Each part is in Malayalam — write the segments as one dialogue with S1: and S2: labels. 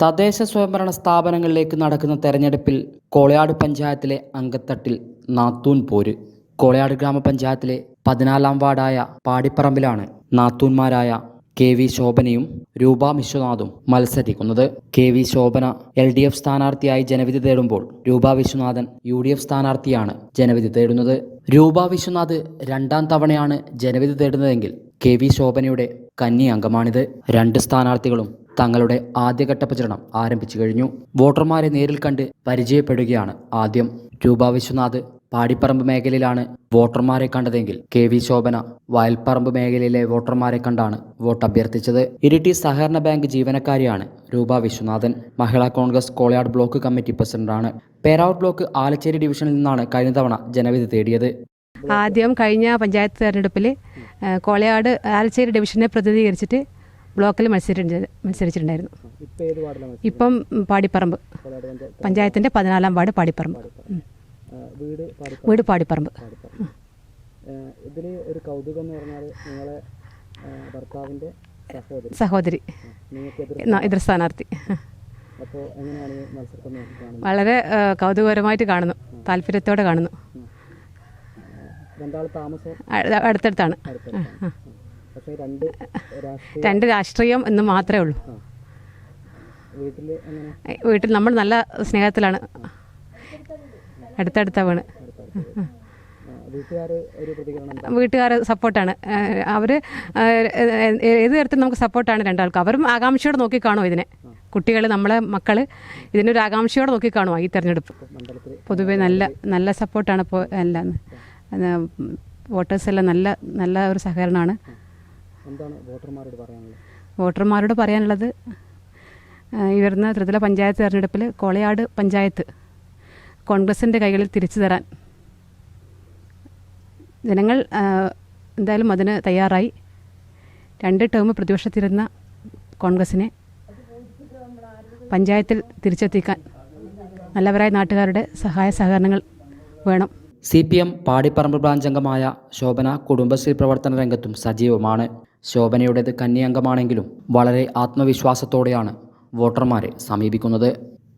S1: തദ്ദേശ സ്വയംഭരണ സ്ഥാപനങ്ങളിലേക്ക് നടക്കുന്ന തെരഞ്ഞെടുപ്പിൽ കോളയാട് പഞ്ചായത്തിലെ അങ്കത്തട്ടിൽ നാത്തൂൻ പോര്. കോളയാട് ഗ്രാമപഞ്ചായത്തിലെ പതിനാലാം വാർഡായ പാടിപ്പറമ്പിലാണ് നാത്തൂന്മാരായ കെ വി ശോഭനയും രൂപ വിശ്വനാഥും മത്സരിക്കുന്നത്. K V Shobhana L D F സ്ഥാനാർത്ഥിയായി ജനവിധി തേടുമ്പോൾ രൂപ വിശ്വനാഥൻ യു ഡി എഫ് സ്ഥാനാർത്ഥിയാണ് ജനവിധി തേടുന്നത്. രൂപ വിശ്വനാഥ് രണ്ടാം തവണയാണ് ജനവിധി തേടുന്നതെങ്കിൽ കെ വി ശോഭനയുടെ കന്നി അംഗമാണിത്. രണ്ട് സ്ഥാനാർത്ഥികളും തങ്ങളുടെ ആദ്യഘട്ട പ്രചരണം ആരംഭിച്ചു കഴിഞ്ഞു. വോട്ടർമാരെ നേരിൽ കണ്ട് പരിചയപ്പെടുകയാണ് ആദ്യം. രൂപ വിശ്വനാഥ് പാടിപ്പറമ്പ് മേഖലയിലാണ് വോട്ടർമാരെ കണ്ടതെങ്കിൽ കെ വി ശോഭന വയൽപ്പറമ്പ് മേഖലയിലെ വോട്ടർമാരെ കണ്ടാണ് വോട്ട് അഭ്യർത്ഥിച്ചത്. ഇരിട്ടി സഹകരണ ബാങ്ക് ജീവനക്കാരിയാണ് രൂപ വിശ്വനാഥൻ. മഹിളാ കോൺഗ്രസ് കോളയാട് ബ്ലോക്ക് കമ്മിറ്റി പ്രസിഡന്റാണ്. പേരാവൂർ ബ്ലോക്ക് ആലച്ചേരി ഡിവിഷനിൽ നിന്നാണ് കഴിഞ്ഞ തവണ ജനവിധി തേടിയത്.
S2: ആദ്യം കഴിഞ്ഞ പഞ്ചായത്ത് തെരഞ്ഞെടുപ്പിൽ കോളയാട് ആലച്ചേരി ഡിവിഷനെ പ്രതിനിധീകരിച്ചിട്ട് ബ്ലോക്കിൽ മത്സരിച്ചിട്ടുണ്ട് മത്സരിച്ചിട്ടുണ്ടായിരുന്നു.
S3: ഇപ്പം
S2: പാടിപ്പറമ്പ്. പഞ്ചായത്തിന്റെ പതിനാലാം വാർഡ് പാടിപ്പറമ്പ്.
S3: വീട് പാടി
S2: വീട് പാടിപ്പറമ്പ്.
S3: ഇതിൽ ഒരു കൗതുകം എന്ന് പറഞ്ഞാൽ നിങ്ങളെ ആ, ഭർത്താവിന്റെ സഹോദരി. എതിർ
S2: സ്ഥാനാർത്ഥി. വളരെ കൗതുകപരമായിട്ട് കാണുന്നു. താല്പര്യത്തോടെ കാണുന്നു. അടുത്തടുത്താണ്.
S3: രണ്ട് രാഷ്ട്രീയ
S2: എന്ന് മാത്രമേ ഉള്ളൂ.
S3: വീട്ടിൽ
S2: നമ്മൾ നല്ല സ്നേഹത്തിലാണ്. അടുത്തടുത്ത വീണ്
S3: വീട്ടുകാർ?
S2: സപ്പോർട്ടാണ്. അവർ ഏത് തരത്തിൽ നമുക്ക് സപ്പോർട്ടാണ് രണ്ടാൾക്കും. അവരും ആകാംക്ഷയോടെ നോക്കിക്കാണോ ഇതിനെ? കുട്ടികൾ നമ്മളെ മക്കൾ ഇതിനൊരു ആകാംക്ഷയോടെ നോക്കിക്കാണോ ഈ തെരഞ്ഞെടുപ്പ്? പൊതുവെ നല്ല നല്ല സപ്പോർട്ടാണ് ഇപ്പോൾ എല്ലാം വോട്ടേഴ്സ് എല്ലാം നല്ല നല്ല ഒരു സഹകരണമാണ്.
S3: എന്താണ് വോട്ടർമാരോട് പറയാനുള്ളത്?
S2: വോട്ടർമാരോട് പറയാനുള്ളത് ഇവിടുന്ന് ത്രിതല പഞ്ചായത്ത് തെരഞ്ഞെടുപ്പിൽ കോളയാട് പഞ്ചായത്ത് കോൺഗ്രസിന്റെ കൈകളിൽ തിരിച്ചു തരാൻ. ജനങ്ങൾ എന്തായാലും അതിന് തയ്യാറായി. രണ്ട് ടേം പ്രതിപക്ഷത്തിരുന്ന കോൺഗ്രസിനെ പഞ്ചായത്തിൽ തിരിച്ചെത്തിക്കാൻ നല്ലവരായ നാട്ടുകാരുടെ സഹായ സഹകരണങ്ങൾ വേണം.
S1: C P M Padipparamba branch അംഗമായ ശോഭന കുടുംബശ്രീ പ്രവർത്തന രംഗത്തും സജീവമാണ്. ശോഭനയുടേത് കന്യാംഗമാണെങ്കിലും വളരെ ആത്മവിശ്വാസത്തോടെയാണ് വോട്ടർമാരെ സമീപിക്കുന്നത്.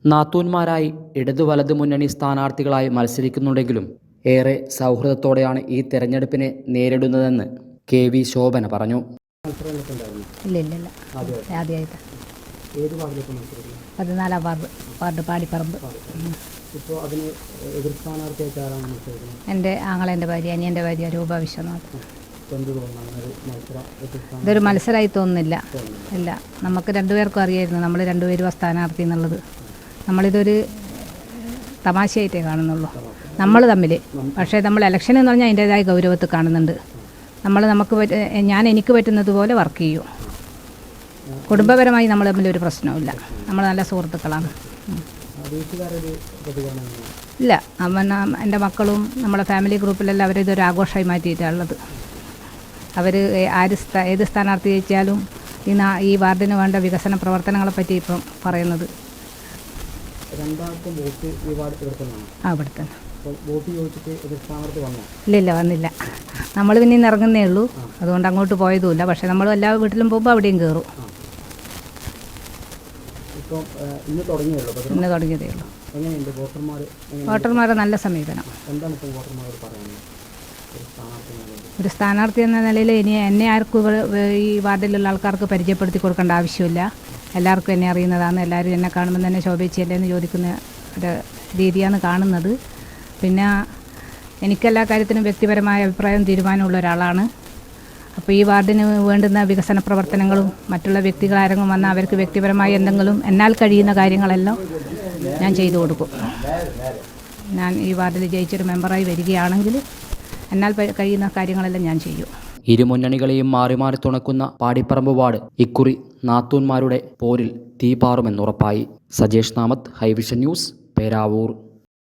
S1: നാത്തൂന്മാരായി ഇടതു വലതു മുന്നണി സ്ഥാനാർത്ഥികളായി മത്സരിക്കുന്നുണ്ടെങ്കിലും ഏറെ സൗഹൃദത്തോടെയാണ് ഈ തെരഞ്ഞെടുപ്പിനെ നേരിടുന്നതെന്ന് കെ വി ശോഭന പറഞ്ഞു.
S3: എന്റെ
S4: പതിനാലാം വാർഡ് വാർഡ് പാടിപ്പറമ്പ്. എന്റെ ആങ്ങളെന്റെ ഭാര്യ അനിയന്റെ ഭാര്യ രൂപ വിശ്വനാഥ്. ഇതൊരു മത്സരമായി തോന്നുന്നില്ല. ഇല്ല. നമുക്ക് രണ്ടുപേർക്കും അറിയായിരുന്നു. നമ്മൾ രണ്ടുപേരും ആ സ്ഥാനാർത്ഥി എന്നുള്ളത്. നമ്മളിതൊരു തമാശയായിട്ടേ കാണുന്നുള്ളൂ. നമ്മൾ തമ്മിൽ പക്ഷേ നമ്മൾ ഇലക്ഷൻ എന്ന് പറഞ്ഞാൽ അതിന്റേതായ ഗൗരവത്തിൽ കാണുന്നുണ്ട്. നമ്മൾ നമുക്ക് ഞാൻ എനിക്ക് പറ്റുന്നത് പോലെ വർക്ക് ചെയ്യൂ. കുടുംബപരമായി നമ്മൾ തമ്മിൽ ഒരു പ്രശ്നവുമില്ല. നമ്മൾ നല്ല സുഹൃത്തുക്കളാണ്. ഇല്ല. അവൻ എന്റെ മക്കളും നമ്മുടെ ഫാമിലി ഗ്രൂപ്പിലെല്ലാം അവരിതൊരു ആഘോഷമായി മാറ്റിയിട്ടുള്ളത് അവർ ആര് ഏത് സ്ഥാനാർത്ഥി ജയിച്ചാലും ഈ നാ ഈ വാർഡിന് വേണ്ട വികസന പ്രവർത്തനങ്ങളെ പറ്റി ഇപ്പം പറയുന്നത്.
S3: ഇല്ലില്ല
S4: ആ ഇവിടെ തന്നെ.
S3: അപ്പോൾ വോട്ട് ചോദിച്ചിട്ട് എതിർ സ്ഥാനാർത്ഥി വന്നോ?
S4: ഇല്ല ഇല്ല വന്നില്ല. നമ്മൾ പിന്നെ ഇന്ന് ഇറങ്ങുന്നേ ഉള്ളൂ. അതുകൊണ്ട് അങ്ങോട്ട് പോയതുമില്ല. പക്ഷെ നമ്മൾ എല്ലാ വീട്ടിലും പോകുമ്പോൾ അവിടെയും കയറും
S3: ഇന്ന്
S4: തുടങ്ങിയതേ ഉള്ളൂ
S3: വോട്ടർമാർ
S4: നല്ല സമീപനം.
S3: എന്താണ് വോട്ടർമാരോട് പറയുന്നത് ഒരു സ്ഥാനാർത്ഥി എന്ന നിലയിൽ
S4: ഇനി എന്നെ ആർക്കും ഈ വാർഡിലുള്ള ആൾക്കാർക്ക് പരിചയപ്പെടുത്തി കൊടുക്കേണ്ട ആവശ്യമില്ല. എല്ലാവർക്കും എന്നെ അറിയുന്നതാണ്. എല്ലാവരും എന്നെ കാണുമ്പോൾ തന്നെ ശോഭിച്ചല്ലേ എന്ന് ചോദിക്കുന്ന ഒരു രീതിയാണ് കാണുന്നത്. പിന്നെ എനിക്കെല്ലാ കാര്യത്തിനും വ്യക്തിപരമായ അഭിപ്രായം തീരുമാനമുള്ള ഒരാളാണ്. അപ്പോൾ ഈ വാർഡിന് വേണ്ടുന്ന വികസന പ്രവർത്തനങ്ങളും മറ്റുള്ള വ്യക്തികൾ ആരെങ്കിലും വന്നാൽ അവർക്ക് വ്യക്തിപരമായി എന്തെങ്കിലും എന്നാൽ കഴിയുന്ന കാര്യങ്ങളെല്ലാം ഞാൻ ചെയ്തു കൊടുക്കും. ഞാൻ ഈ വാർഡിൽ ജയിച്ചൊരു മെമ്പറായി വരികയാണെങ്കിൽ എന്നാൽ കഴിയുന്ന കാര്യങ്ങളെല്ലാം ഞാൻ ചെയ്യും.
S1: ഇരുമുന്നണികളെയും മാറി മാറി തുണക്കുന്ന പാടിപ്പറമ്പ് വാർഡ് ഇക്കുറി നാത്തൂന്മാരുടെ പോരിൽ തീപാറുമെന്നുറപ്പായി. Sajesh Namath Hivision news Peravoor.